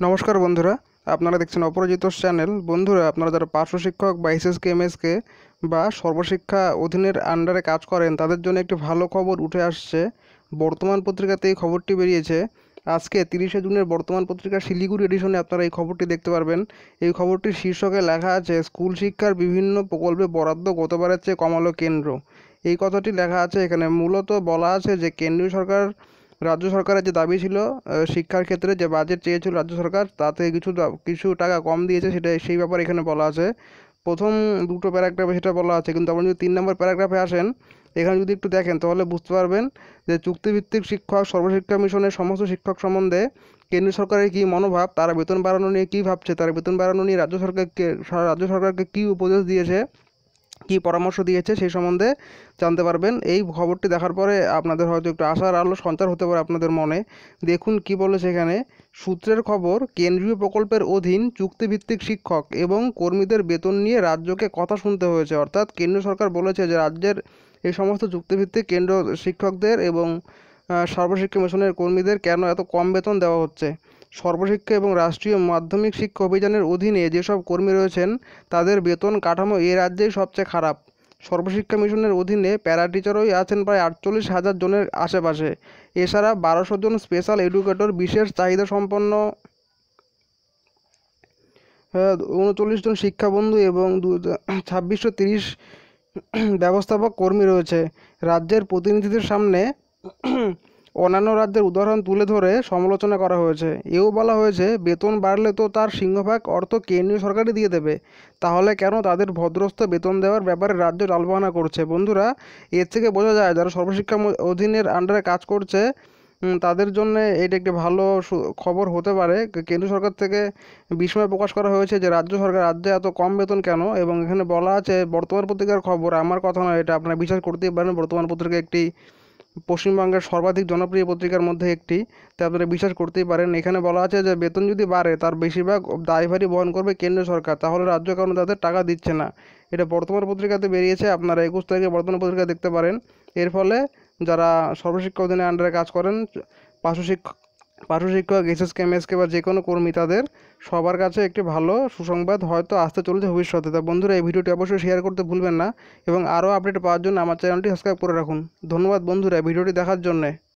নমস্কার বন্ধুরা, আপনারা দেখছেন অপরাজিত চ্যানেল। বন্ধুরা, আপনারা যারা পার্শ্ব শিক্ষক বা এসএসকে এমএসকে বা সর্বশিক্ষা অধীনের আন্ডারে কাজ করেন, তাদের জন্য একটি ভালো খবর উঠে আসছে। বর্তমান পত্রিকাতে এই খবরটি বেরিয়েছে। আজকে তিরিশে জুনের বর্তমান পত্রিকা শিলিগুড়ি এডিশনে আপনারা এই খবরটি দেখতে পারবেন। এই খবরটির শীর্ষকে লেখা আছে, স্কুল শিক্ষার বিভিন্ন প্রকল্পে বরাদ্দ গতবারের চেয়ে কমালো কেন্দ্র। এই কথাটি লেখা আছে এখানে। মূলত বলা আছে যে, কেন্দ্রীয় সরকার রাজ্য সরকারের যে দাবি ছিল শিক্ষার ক্ষেত্রে যে বাজেট চেয়েছিল রাজ্য সরকার, তাতে কিছু কিছু টাকা কম দিয়েছে, সেটা সেই ব্যাপারে এখানে বলা আছে। প্রথম দুটো প্যারাগ্রাফে সেটা বলা আছে, কিন্তু আপনি যদি তিন নম্বর প্যারাগ্রাফে আসেন, এখানে যদি একটু দেখেন, তাহলে বুঝতে পারবেন যে চুক্তিভিত্তিক শিক্ষক, সর্বশিক্ষা মিশনের সমস্ত শিক্ষক সম্বন্ধে কেন্দ্র সরকারের কী মনোভাব, তারা বেতন বাড়ানো নিয়ে কী ভাবছে, তারা বেতন বাড়ানো নিয়ে রাজ্য সরকারকে রাজ্য সরকারকে কী উপদেশ দিয়েছে কী পরামর্শ দিয়েছে সেই সম্বন্ধে জানতে পারবেন। এই খবরটি দেখার পরে আপনাদের হয়তো একটু আশার আলো সঞ্চার হতে পারে আপনাদের মনে। দেখুন কি বলে সেখানে সূত্রের খবর, কেন্দ্রীয় প্রকল্পের অধীন চুক্তিভিত্তিক শিক্ষক এবং কর্মীদের বেতন নিয়ে রাজ্যকে কথা শুনতে হয়েছে। অর্থাৎ কেন্দ্র সরকার বলেছে যে রাজ্যের এই সমস্ত চুক্তিভিত্তিক কেন্দ্র শিক্ষকদের এবং সর্বশিক্ষা মিশনের কর্মীদের কেন এত কম বেতন দেওয়া হচ্ছে? সর্বশিক্ষা এবং রাষ্ট্রীয় মাধ্যমিক শিক্ষা অভিযানের অধীনে যেসব কর্মী রয়েছেন, তাদের বেতন কাঠামো এ রাজ্যেই সবচেয়ে খারাপ। সর্বশিক্ষা মিশনের অধীনে প্যারা টিচারই আছেন প্রায় আটচল্লিশ হাজার জনের আশেপাশে। এছাড়া বারোশো জন স্পেশাল এডুকেটর, বিশেষ চাহিদা সম্পন্ন উনচল্লিশ জন শিক্ষাবন্ধু এবং দু, ছাব্বিশশো তিরিশ ব্যবস্থাপক কর্মী রয়েছে। রাজ্যের প্রতিনিধিদের সামনে অন্যান্য রাজ্যের উদাহরণ তুলে ধরে সমালোচনা করা হয়েছে। এও বলা হয়েছে, বেতন বাড়লে তো তার সিংহভাগ অর্থ কেন্দ্রীয় সরকারই দিয়ে দেবে। তাহলে কেন তাদের ভদ্রস্থ বেতন দেওয়ার ব্যাপারে রাজ্য টালবাহানা করছে? বন্ধুরা, এর থেকে বোঝা যায়, যারা সর্বশিক্ষা অধীনের আন্ডারে কাজ করছে তাদের জন্য এটা একটি ভালো খবর হতে পারে। কেন্দ্র সরকার থেকে বিস্ময় প্রকাশ করা হয়েছে যে, রাজ্য সরকার রাজ্যে এত কম বেতন কেন? এবং এখানে বলা আছে, বর্তমান পত্রিকার খবর। আমার কথা নয়, এটা আপনারা বিশ্বাস করতেই পারেন। বর্তমান পত্রিকা একটি পশ্চিমবঙ্গের সর্বাধিক জনপ্রিয় পত্রিকার মধ্যে একটি, তা আপনারা বিশ্বাস করতেই পারেন। এখানে বলা আছে যে, বেতন যদি বাড়ে, তার বেশিরভাগ দায়ভারি বহন করবে কেন্দ্র সরকার। তাহলে রাজ্য কারণ তাদের টাকা দিচ্ছে না। এটা বর্তমান পত্রিকাতে বেরিয়েছে, আপনারা একুশ তারিখে বর্তমান পত্রিকা দেখতে পারেন। এর ফলে যারা সর্বশিক্ষা অধীনে আন্ডারে কাজ করেন, পার্শ্ব শিক্ষক পার্শ্ব শিক্ষক এসএসকে এমএসকে বা যে কোনো কর্মী তাদের সবার কাছে একটি ভালো সুসংবাদ হয়তো আসতে চলেছে ভবিষ্যতে। তা বন্ধুরা, এই ভিডিওটি অবশ্যই শেয়ার করতে ভুলবেন না এবং আরও আপডেট পাওয়ার জন্য আমার চ্যানেলটি সাবস্ক্রাইব করে রাখুন। ধন্যবাদ বন্ধুরা ভিডিওটি দেখার জন্যে।